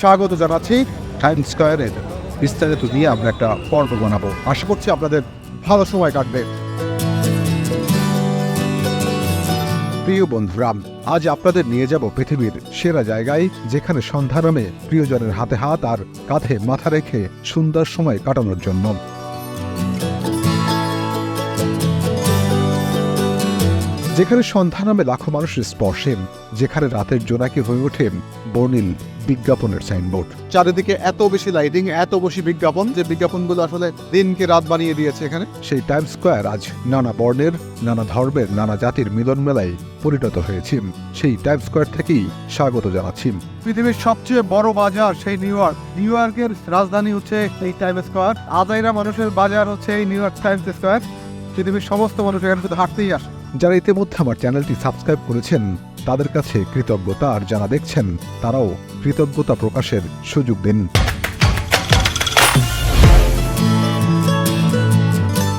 স্বাগত জানাচ্ছি টাইম স্কোয়ারের বিস্তারিত নিয়ে আমরা একটা পর্ব বানাবো। আশা করছি আপনাদের ভালো সময় কাটবে। প্রিয় বন্ধুরা, আজ আপনাদের নিয়ে যাব পৃথিবীর সেরা জায়গায়, যেখানে সন্ধ্যা নামে প্রিয়জনের হাতে হাত আর কাঁধে মাথা রেখে সুন্দর সময় কাটানোর জন্য। যেখানে সন্ধ্যা নামে লাখো মানুষের স্পর্শে যেখানে রাতের জোনাকি হয়ে ওঠে বর্ণিল বিজ্ঞাপনের সাইনবোর্ড। চারিদিকে এত বেশি লাইটিং এত বেশি বিজ্ঞাপন যে বিজ্ঞাপনগুলো আসলে দিনকে রাত বানিয়ে দিয়েছে এখানে। সেই টাইম স্কোয়ার আজ নানা বর্ণের নানা ধর্মের নানা জাতির মিলন মেলায় পরিণত হয়েছে। সেই টাইম স্কোয়ার থেকেই স্বাগত জানাচ্ছি। পৃথিবীর সবচেয়ে বড় বাজার সেই নিউ ইয়র্ক নিউ ইয়র্কের রাজধানী হচ্ছে এই টাইম স্কোয়ার আজাইরা মানুষের বাজার হচ্ছে এই নিউ ইয়র্ক টাইমস স্কোয়ার পৃথিবীর সমস্ত মানুষ এখানে শুধু হাঁটতেই আসে। যারা ইতিমধ্যে আমার চ্যানেলটি সাবস্ক্রাইব করেছেন, তাদের কাছে কৃতজ্ঞতা আর যারা দেখছেন, তারাও কৃতজ্ঞতা প্রকাশের সুযোগ দিন।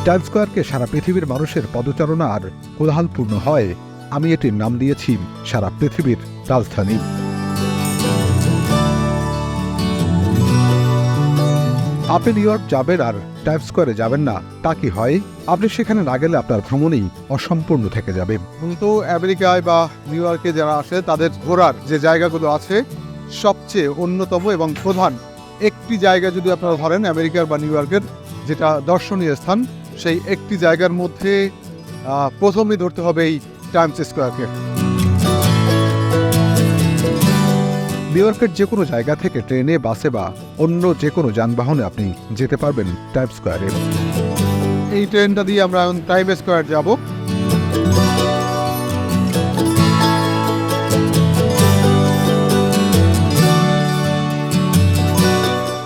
টাইম স্কোয়ারকে সারা পৃথিবীর মানুষের পদচারণা আর কোলাহলপূর্ণ হয়। আমি এটির নাম দিয়েছি সারা পৃথিবীর রাজধানী। আপনি নিউ ইয়র্ক যাবেন আর টাইম স্কোয়ারে যাবেন না তা কি হয়? আপনি সেখানে না গেলে আপনার ভ্রমণই অসম্পূর্ণ থেকে যাবে। কিন্তু আমেরিকায় বা নিউ ইয়র্কে যারা আসে তাদের ঘোরার যে জায়গাগুলো আছে সবচেয়ে অন্যতম এবং প্রধান একটি জায়গা যদি আপনারা ধরেন আমেরিকার বা নিউ ইয়র্কের যেটা দর্শনীয় স্থান সেই একটি জায়গার মধ্যে আহ, প্রথমেই ধরতে হবে এই টাইমস স্কোয়ারকে। নিউ যে কোনো জায়গা থেকে ট্রেনে, বাসে বা অন্য যে কোনো যানবাহনে আপনি যেতে পারবেন টাইম স্কোয়ারে এই ট্রেনটা দিয়ে আমরা এখন টাইম স্কোয়ার যাব।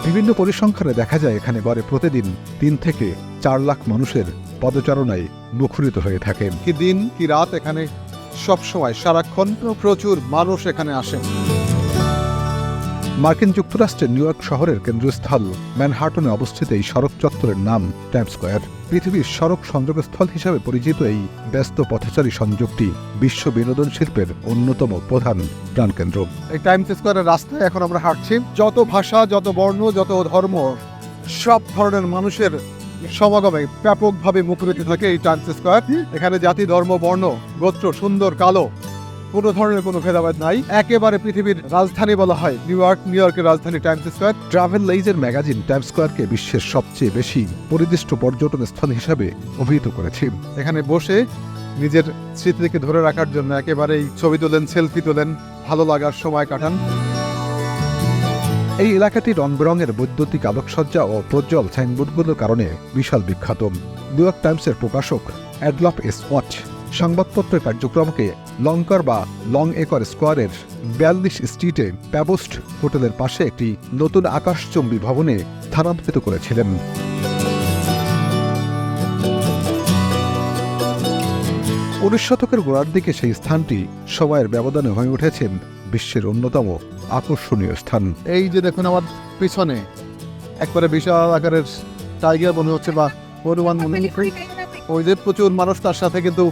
বিভিন্ন পরিসংখ্যানে দেখা যায়, এখানে গড়ে প্রতিদিন তিন থেকে চার লাখ মানুষের পদচারণায় মুখরিত হয়ে থাকে কি দিন, কি রাত এখানে সবসময় সারাক্ষণ প্রচুর মানুষ এখানে আসে মার্কিন যুক্তরাষ্ট্রের নিউ ইয়র্ক শহরের কেন্দ্রস্থল ম্যানহাটনে অবস্থিত এই সড়ক চত্বরের নাম টাইম স্কোয়ার। পৃথিবীর সড়ক সংযোগস্থল হিসাবে পরিচিত এই ব্যস্ত পথচারী সংযোগটি বিশ্ব বিনোদন শিল্পের অন্যতম প্রধান প্রাণকেন্দ্র। এই টাইমস স্কোয়ারের রাস্তায় এখন আমরা হাঁটছি। যত ভাষা, যত বর্ণ, যত ধর্ম, সব ধরনের মানুষের সমাগমে ব্যাপকভাবে মুখরিত থাকে এই টাইমস স্কোয়ার। এখানে জাতি, ধর্ম, বর্ণ, গোত্র, সুন্দর, কালো কোনো ধরনের কোনো ভেদাভেদ নাই। একেবারে পৃথিবীর রাজধানী বলা হয় নিউ ইয়র্ক, নিউ ইয়র্কের রাজধানী টাইমস স্কোয়ার। ট্রাভেল লাইজের ম্যাগাজিন টাইম স্কোয়ারকে বিশ্বের সবচেয়ে বেশি পরিদৃষ্ট পর্যটন স্থল হিসাবে অভিহিত করেছে। এখানে বসে নিজের স্মৃতিকে ধরে রাখার জন্য একেবারেই ছবি তোলেন, সেলফি তোলেন, ভালো লাগার সময় কাটান। এই এলাকাটি রং বেরঙের বৈদ্যুতিক আলোকসজ্জা ও প্রজ্জ্বল সাইনবোর্ডগুলোর কারণে বিশাল বিখ্যাত। নিউ ইয়র্ক টাইমসের প্রকাশক অ্যাডলফ এস ওয়াচ সংবাদপত্রের কার্যক্রমকে লঙ্কার বা লং একর স্কোয়ারের বিয়াল্লিশ স্ট্রিটে প্যাবোস্ট হোটেলের পাশে একটি নতুন আকাশচম্বী ভবনে স্থানান্তরিত করেছিলেন। উনিশ শতকের গোড়ার দিকে সেই স্থানটি সময়ের ব্যবধানে হয়ে উঠেছেন বিশ্বের অন্যতম আকর্ষণীয় স্থান। এই যে দেখুন আমার পিছনে একবারে বিশাল আকারের টাইগার মনে হচ্ছে বা হনুমান মনে ওই যে প্রচুর মানুষ তার সাথে কিন্তু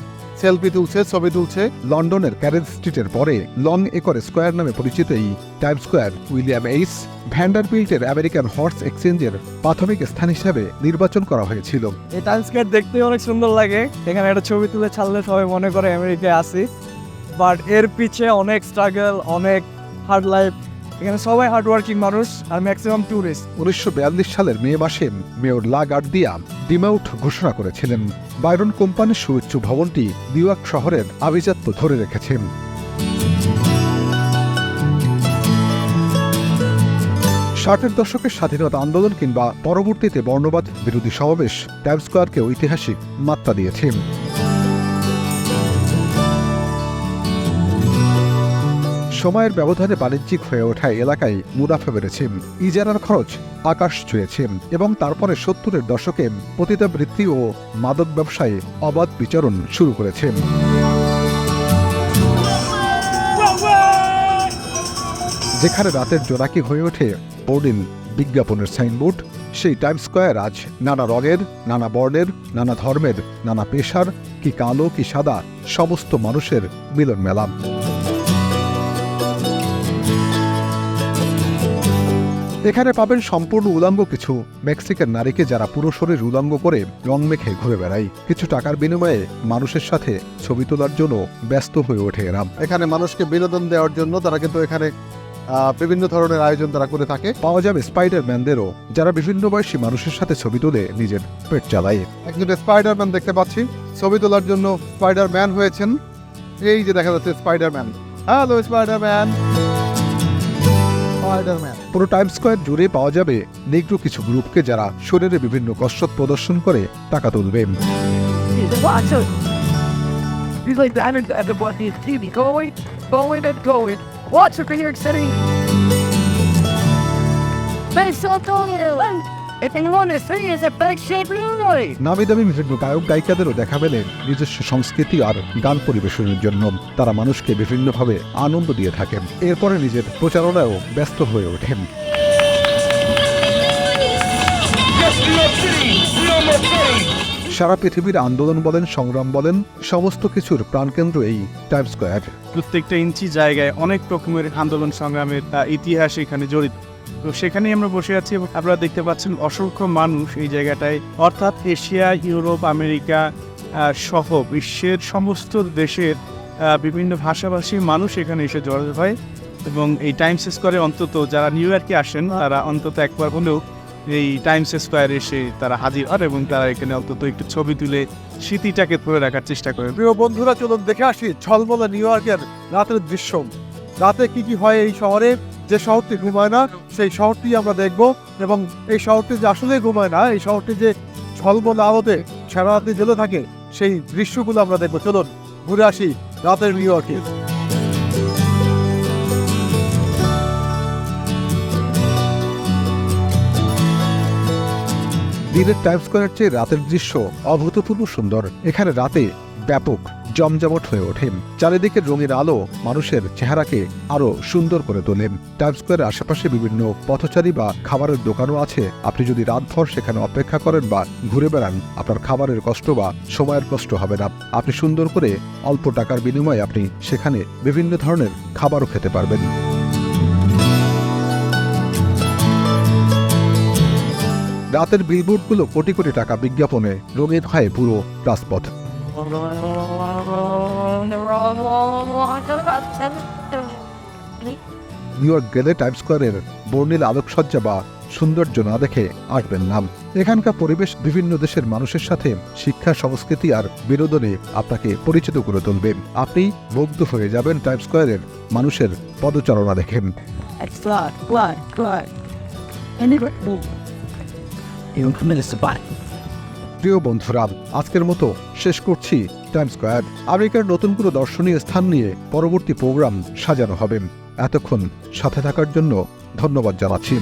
সেলফি তুলছে, ছবি তুলছে লন্ডনের ক্যারেজ স্ট্রিটের পরে। লং একর স্কোয়ার নামে পরিচিত এই টাইম স্কোয়ার, উইলিয়াম এইস, ভ্যান্ডারবিল্টের আমেরিকান হর্স এক্সচেঞ্জের প্রাথমিক স্থান হিসাবে নির্বাচন করা হয়েছিল। এই টাইম স্কোয়ার দেখতে অনেক সুন্দর লাগে। এখানে একটা ছবি তুলে ছাড়লে সবাই মনে করে, আমেরিকায় আসি বাট এর পিছে অনেক স্ট্রাগল অনেক হার্ড লাইফ এখানে সবাই হার্ড ওয়ার্কিং মানুষ আর ম্যাক্সিমাম ট্যুরিস্ট উনিশশো বিয়াল্লিশ সালের মে মাসে মেয়র লা গার্দিয়া ডিমাউট ঘোষণা করেছিলেন। বাইরন কোম্পানির সুউচ্চ ভবনটি নিউ ইয়র্ক শহরের আভিজাত্য ধরে রেখেছেন ষাটের দশকের স্বাধীনতা আন্দোলন কিংবা পরবর্তীতে বর্ণবাদ বিরোধী সমাবেশ টাইম স্কোয়ারকে ঐতিহাসিক মাত্রা দিয়েছে। সময়ের ব্যবধানে বাণিজ্যিক হয়ে ওঠা এলাকায় মুনাফা বেড়েছে। ইজারার খরচ আকাশ ছুঁয়েছে এবং তারপরে সত্তরের দশকে পতিতাবৃত্তি ও মাদক ব্যবসায় অবাধ বিচরণ শুরু করেছে। যেখানে রাতের জোনাকি হয়ে ওঠে বোর্ডিন বিজ্ঞাপনের সাইনবোর্ড, সেই টাইম স্কোয়ার আজ নানা রঙের, নানা বর্ণের, নানা ধর্মের, নানা পেশার, কি কালো, কি সাদা, সমস্ত মানুষের মিলন মেলা এখানে পাবেন সম্পূর্ণ উলঙ্গ কিছু। মেক্সিকান নারীকে যারা পুরো শরীর উলঙ্গ করে রং মেখে ঘুরে বেড়ায় কিছু টাকার বিনিময়ে মানুষের সাথে ছবি তোলার জন্য ব্যস্ত হয়ে ওঠে এরা। এখানে মানুষকে বিনোদন দেওয়ার জন্য তারা কিন্তু এখানে বিভিন্ন ধরনের আয়োজন তারা করে থাকে। পাওয়া যাবে স্পাইডারম্যানদেরও যারা বিভিন্ন বয়সী মানুষের সাথে ছবি তুলে নিজের পেট চালায়। একজন স্পাইডারম্যান দেখতে পাচ্ছি। ছবি তোলার জন্য স্পাইডারম্যান হয়েছেন। এই যে দেখা যাচ্ছে স্পাইডার স্পাইডারম্যান। Hello Spiderman. পুরো টাইম স্কোয়ার জুড়ে পাওয়া যাবে নেগ্রো কিছু গ্রুপকে যারা শরীরে বিভিন্ন কসরত প্রদর্শন করে টাকা তুলবে If you want to see, it's a big shape really. নামি দামি গায়ক গায়িকাদেরও দেখা মেলে নিজস্ব সংস্কৃতি আর গান পরিবেশনের জন্য। তারা মানুষকে বিভিন্নভাবে আনন্দ দিয়ে থাকেন এরপরে নিজের প্রচারণায়ও ব্যস্ত হয়ে ওঠেন। সারা পৃথিবীর আন্দোলন বলেন সংগ্রাম বলেন সমস্ত কিছুর প্রাণকেন্দ্র এই টাইম স্কোয়ার প্রত্যেকটা ইঞ্চি জায়গায় অনেক রকমের আন্দোলন সংগ্রামের ইতিহাস এখানে জড়িত। তো সেখানেই আমরা বসে আছি এবং আপনারা দেখতে পাচ্ছেন অসংখ্য মানুষ এই জায়গাটায়। অর্থাৎ এশিয়া, ইউরোপ, আমেরিকা সহ বিশ্বের সমস্ত দেশের বিভিন্ন ভাষাভাষী মানুষ এখানে এসে জড়ো হয় এবং এই টাইমস স্কোয়ারে অন্তত যারা নিউ ইয়র্কে আসেন, তারা অন্তত একবার হলেও এই টাইমস স্কোয়ারে এসে তারা হাজির হন এবং তারা এখানে অন্তত একটু ছবি তুলে স্মৃতিটাকে ধরে রাখার চেষ্টা করে প্রিয় বন্ধুরা, চলুন দেখে আসি ঝলমলে নিউ ইয়র্কের রাতের দৃশ্য। রাতে কি কি হয় এই শহরে? যে শহরটি ঘুমায় না, সেই শহরটি আমরা দেখব এবং এই শহরটি যে আসলে ঘুমায় না, এই শহরটি যে ঝলমলে আলোতে সারা রাতে থাকে, সেই দৃশ্যগুলো আমরা দেখব। চলুন, ঘুরে আসি রাতের নিউ ইয়র্কে। দিনের টাইম স্কোয়ারের চেয়ে রাতের দৃশ্য অভূতপূর্ব সুন্দর। এখানে রাতে ব্যাপক, জমজমট হয়ে ওঠে। চারিদিকের রঙিন আলো মানুষের চেহারাকে আরও সুন্দর করে তোলে। টাইম স্কোয়ারের আশেপাশে বিভিন্ন পথচারী বা খাবারের দোকানও আছে। আপনি যদি রাতভর সেখানে অপেক্ষা করেন বা ঘুরে বেড়ান, আপনার খাবারের কষ্ট বা সময়ের কষ্ট হবে না। আপনি সুন্দর করে অল্প টাকার বিনিময়ে আপনি সেখানে বিভিন্ন ধরনের খাবারও খেতে পারবেন। রাতের বিলবোর্ডগুলো কোটি কোটি টাকা বিজ্ঞাপনে রঙিন হয় পুরো রাজপথ। নিউ ইয়র্ক গেলে টাইম স্কোয়ারের বর্ণিল আলোকসজ্জা বা সৌন্দর্য না দেখে আসবেন নাম এখানকার পরিবেশ বিভিন্ন দেশের মানুষের সাথে শিক্ষা সংস্কৃতি আর বিনোদনে আপনাকে পরিচিত করে তুলবে আপনি মুগ্ধ হয়ে যাবেন টাইম স্কোয়ারের মানুষের পদচারণা দেখেন blood, blood, blood. And it will. You commit a spot. প্রিয় বন্ধুরা আজকের মতো শেষ করছি টাইম স্কোয়ার আমেরিকার নতুন কোনো দর্শনীয় স্থান নিয়ে পরবর্তী প্রোগ্রাম সাজানো হবে। এতক্ষণ সাথে থাকার জন্য ধন্যবাদ জানাচ্ছি।